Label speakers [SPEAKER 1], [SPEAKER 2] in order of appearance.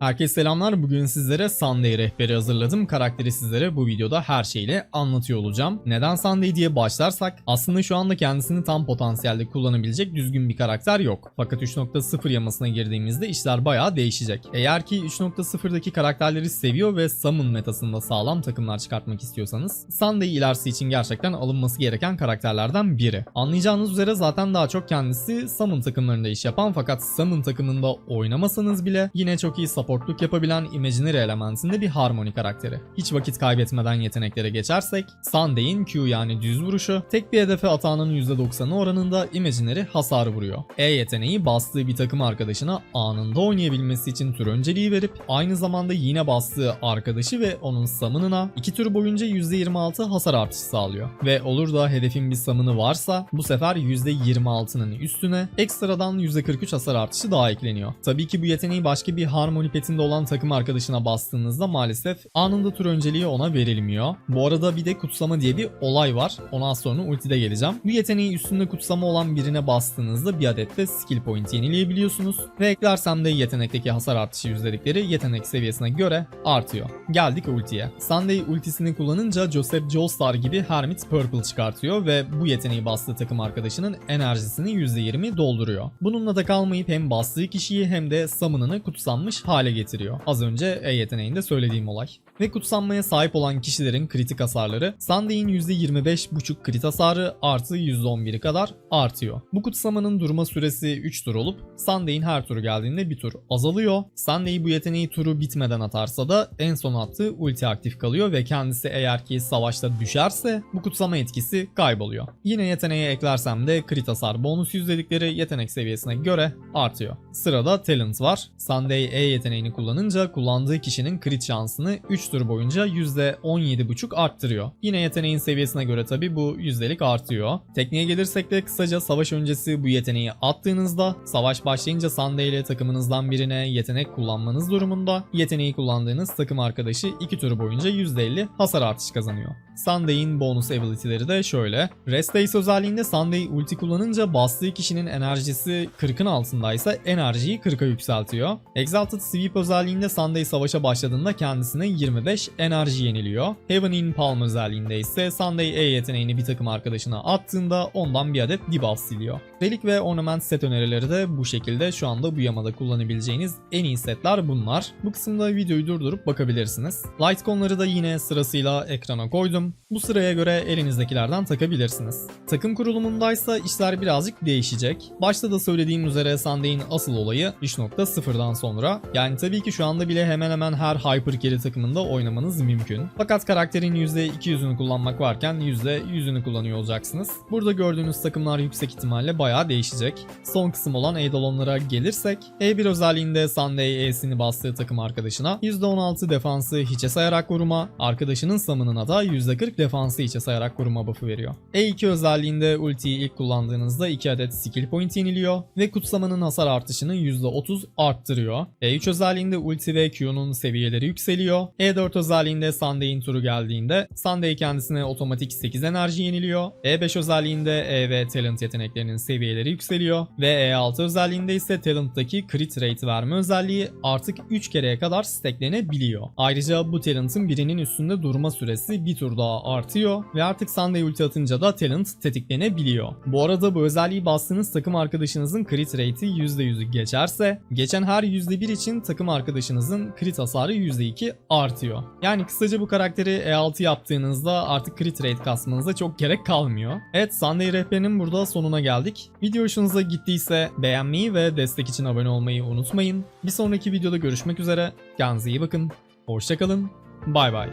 [SPEAKER 1] Herkese selamlar. Bugün sizlere Sunday rehberi hazırladım. Karakteri sizlere bu videoda her şeyle anlatıyor olacağım. Neden Sunday diye başlarsak aslında şu anda kendisini tam potansiyelde kullanabilecek düzgün bir karakter yok. Fakat 3.0 yamasına girdiğimizde işler bayağı değişecek. Eğer ki 3.0'daki karakterleri seviyor ve Summon metasında sağlam takımlar çıkartmak istiyorsanız Sunday ilerisi için gerçekten alınması gereken karakterlerden biri. Anlayacağınız üzere zaten daha çok kendisi Summon takımlarında iş yapan fakat Summon takımında oynamasanız bile yine çok iyi supportluk yapabilen Imaginary elementinde bir harmoni karakteri. Hiç vakit kaybetmeden yeteneklere geçersek, Sunday'in Q yani düz vuruşu, tek bir hedefe atağının %90'ı oranında Imaginary hasar vuruyor. E yeteneği bastığı bir takım arkadaşına anında oynayabilmesi için tür önceliği verip aynı zamanda yine bastığı arkadaşı ve onun summon'ına 2 tur boyunca %26 hasar artışı sağlıyor. Ve olur da hedefin bir summon'ı varsa bu sefer %26'nın üstüne ekstradan %43 hasar artışı daha ekleniyor. Tabii ki bu yeteneği başka bir harmoni petinde olan takım arkadaşına bastığınızda maalesef anında tur önceliği ona verilmiyor. Bu arada bir de kutsama diye bir olay var. Ona sonra ultide geleceğim. Bu yeteneği üstünde kutsama olan birine bastığınızda bir adet de skill point yenileyebiliyorsunuz. Ve eklersem de yetenekteki hasar artışı yüzdelikleri yetenek seviyesine göre artıyor. Geldik ultiye. Sunday ultisini kullanınca Joseph Joestar gibi Hermit Purple çıkartıyor ve bu yeteneği bastığı takım arkadaşının enerjisini %20 dolduruyor. Bununla da kalmayıp hem bastığı kişiyi hem de summon'ını kutsanmış hale getiriyor. Az önce E yeteneğinde söylediğim olay. Ve kutsanmaya sahip olan kişilerin kritik hasarları Sunday'in %25.5 krit hasarı artı %11'i kadar artıyor. Bu kutsamanın durma süresi 3 tur olup Sunday'in her turu geldiğinde bir tur azalıyor. Sunday bu yeteneği turu bitmeden atarsa da en son attığı ulti aktif kalıyor ve kendisi eğer ki savaşta düşerse bu kutsama etkisi kayboluyor. Yine yeteneğe eklersem de crit hasar bonus yüzdelikleri yetenek seviyesine göre artıyor. Sırada talent var. Sunday E yeteneğini kullanınca kullandığı kişinin crit şansını 3 tur boyunca %17.5 arttırıyor. Yine yeteneğin seviyesine göre tabi bu yüzdelik artıyor. Tekniğe gelirsek de kısaca savaş öncesi bu yeteneği attığınızda savaş başlayınca Sunday takımınızdan birine yetenek kullanmanız durumunda yeteneği kullandığınız takım arkadaşı 2 tur boyunca %50 hasar artışı kazanıyor. Sunday'in bonus ability'leri de şöyle. Rest Ace özelliğinde Sunday ulti kullanınca bastığı kişinin enerjisi 40'ın altındaysa enerjiyi 40'a yükseltiyor. Exalted Sweep özelliğinde Sunday savaşa başladığında kendisine 25 enerji yeniliyor. Heaven in Palm özelliğinde ise Sunday E yeteneğini bir takım arkadaşına attığında ondan bir adet debuff siliyor. Relik ve ornament set önerileri de bu şekilde şu anda bu yamada kullanabileceğiniz en iyi setler bunlar. Bu kısımda videoyu durdurup bakabilirsiniz. Lightcon'ları da yine sırasıyla ekrana koydum. Bu sıraya göre elinizdekilerden takabilirsiniz. Takım kurulumundaysa işler birazcık değişecek. Başta da söylediğim üzere Sunday'in asıl olayı 3.0'dan sonra. Yani tabii ki şu anda bile hemen hemen her Hyper Carry takımında oynamanız mümkün. Fakat karakterin %200'ünü kullanmak varken %100'ünü kullanıyor olacaksınız. Burada gördüğünüz takımlar yüksek ihtimalle bayağı değişecek. Son kısım olan Eidolon'lara gelirsek, E1 özelliğinde Sunday E'sini bastığı takım arkadaşına %16 defansı hiçe sayarak koruma, arkadaşının summon'ına da %40 defansı hiçe sayarak koruma buff'ı veriyor. E2 özelliğinde ultiyi ilk kullandığınızda 2 adet skill point yeniliyor ve kutsamanın hasar artışını %30 arttırıyor. E3 özelliğinde ulti ve Q'nun seviyeleri yükseliyor. E4 özelliğinde Sunday'in turu geldiğinde Sunday kendisine otomatik 8 enerji yeniliyor. E5 özelliğinde E ve talent yeteneklerinin seviyeleri yükseliyor ve E6 özelliğinde ise talent'taki crit rate verme özelliği artık 3 kereye kadar stacklenebiliyor. Ayrıca bu talent'ın birinin üstünde durma süresi bir tur daha artıyor ve artık Sunday ulti atınca da talent tetiklenebiliyor. Bu arada bu özelliği bastığınız takım arkadaşınızın crit rate'i %100'ü geçerse geçen her %1 için takım arkadaşınızın crit hasarı %2 artıyor. Yani kısaca bu karakteri E6 yaptığınızda artık crit rate kasmanıza çok gerek kalmıyor. Evet Sunday rehberinin burada sonuna geldik. Video hoşunuza gittiyse beğenmeyi ve destek için abone olmayı unutmayın. Bir sonraki videoda görüşmek üzere. Kendinize iyi bakın. Hoşçakalın. Bay bay.